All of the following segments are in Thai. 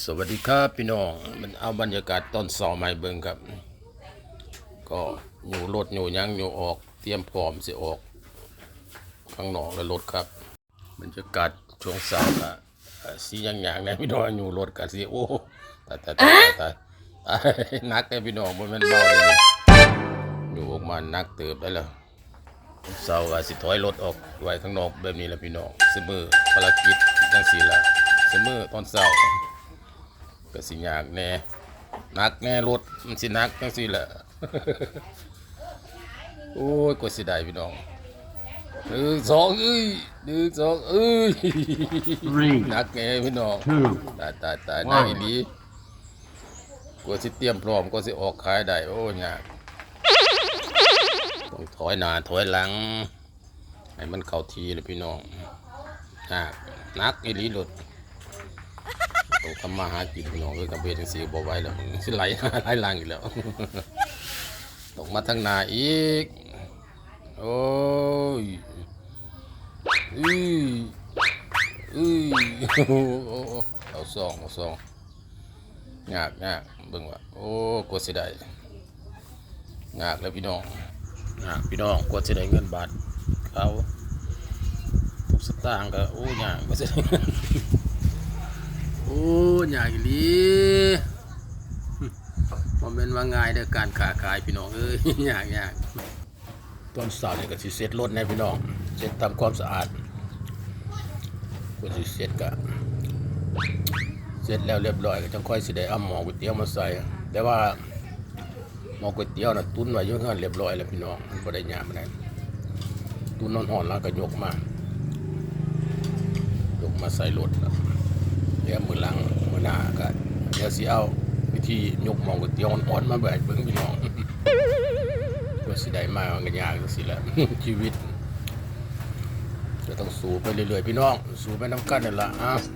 สวัสดีครับพี่น้อง มันเอาบรรยากาศตอนเสาร์ใหม่เบิ่งครับ ก็อยู่รถอยู่หยังอยู่ออกเตรียมพร้อมสิออก ข้างนอกแล้วรถครับบรรยากาศช่วงเสาร์อะเอ่อสีอย่างอย่างๆนะพี่น้องอยู่รถกันสิโอ้ตายตายตายตายตายนักเลยพี่น้องบ่แมันเบาเลยอยู่ออกมานักเติบได้แล้วเสาร์ก็สิถอยรถออกไว้ข้างนอกแบบนี้แหละพี่น้องเสมอภารกิจจังซี่ล่ะเสมอตอนเสาร์ ก็สิยากแน่หนักแน่รถมันสิหนักจังซี่แหละโอ้ยกว่าสิได้พี่น้องหนึ่งสองเอ้ยหนึ่งสองเอ้ย Three หนักแน่พี่น้อง two ตายตายตายหนักอีหลีกว่าสิเตรียมพร้อมก็สิออกขายได้โอ้ยากต้องถอยหน้าถอยหลังให้มันเข้าทีเลยพี่น้องยากหนักอีหลีรถต้อง ทำมาหากินพี่น้องเอ้ยกับเบสจังสีบ่ไหวแล้วสิไหลไหลล่างอีกแล้วต้องมาทางนาอีก โอ้ยอุ้ยอุ้ยโอ้เอาซองเอาซองยากยากเบิ่งว่าโอ้กว่าสิได้ยากแล้วพี่น้องยากพี่น้องกว่าสิได้เงินบาทเขาทุกสตางค์ก็โอ้ยากกว่าสิได้เงิน โอ้ยากอีหลีมันเป็นว่าง่ายเด้อการค้าขายพี่น้องเอ้ยยากยากตอนเช้านี่ยก็สิเสร็จรถแน่พี่น้องเสร็จทำความสะอาดก็สิเสร็จก็เสร็จแล้วเรียบร้อยก็จังค่อยสิได้เอาหมอก๋วยเตี๋ยวมาใส่ แต่ว่าหมอก๋วยเตี๋ยวน่ะตุ้นไว้อยู่เฮือนเรียบร้อยแล้วพี่น้องมันบ่ได้ยากปานดตุนนอนหอนแล้วก็ยกมายกมาใส่รถแล้ว ดี๋ยวมือหลังมือหน้าก็เดี๋ยวสิเอาวิธียกมองก๋วยเตี๋ยวอ่อนๆมาแบกเบิ่งพี่น้องก็สิได้มามันยากจังซี่แหละชีวิตก็ต้องสู้ไปเรื่อยๆพี่น้อง สู้ไปน้ำกันนั่นล่ะอะเส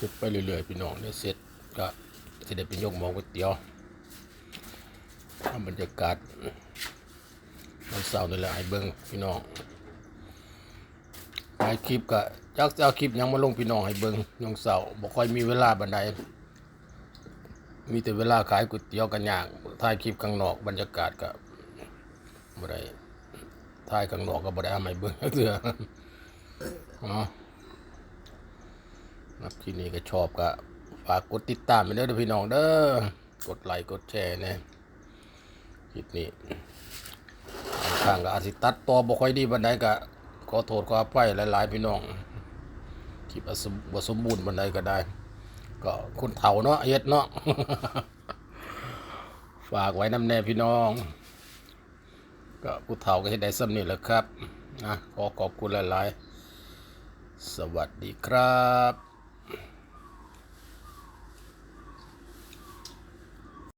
ร็จไปเรื่อยๆพี่น้องเดี๋ยวเสร็จก็สิได้ไปยกหม้อก๋วยเตี๋ยวทำบรรยากาศวันเสาร์นี่แหละให้เบิ่งพี่น้องถ่ายคลิปก็จักจะเอาคลิปยังมาลงพี่น้องให้เบิ่งยงเสาร์บ่ค่อยมีเวลาบันไดมีแต่เวลาขายก๋วยเตี๋ยวกันยากถ่ายคลิปข้างนอกบรรยากาศก็บ่ได้ถ่ายข้างนอกก็บ่ได้เอามาให้เบิ่งเทื่อเนาะนับที่นี่ก็ชอบก็ฝากกดติดตามไปเด้อพี่น้องเด้อกดไลค์กดแชร์เนี่ยคลิปนี้บางก็อาจสิตัดต่อบ่ค่อยดีปานใดก็ขอโทษขออภัยหลายๆพี่น้องคลิปบ่สมบูรณ์ปานใดก็ได้ ก็คนเฒ่าเนาะเฮ็ดเนาะฝากไว้น้ำแน่พี่น้อง ก็ผู้เฒ่าก็เฮ็ดได้ส่ำนี้แหละครับนะขอขอบคุณหลายๆ สวัสดีครับ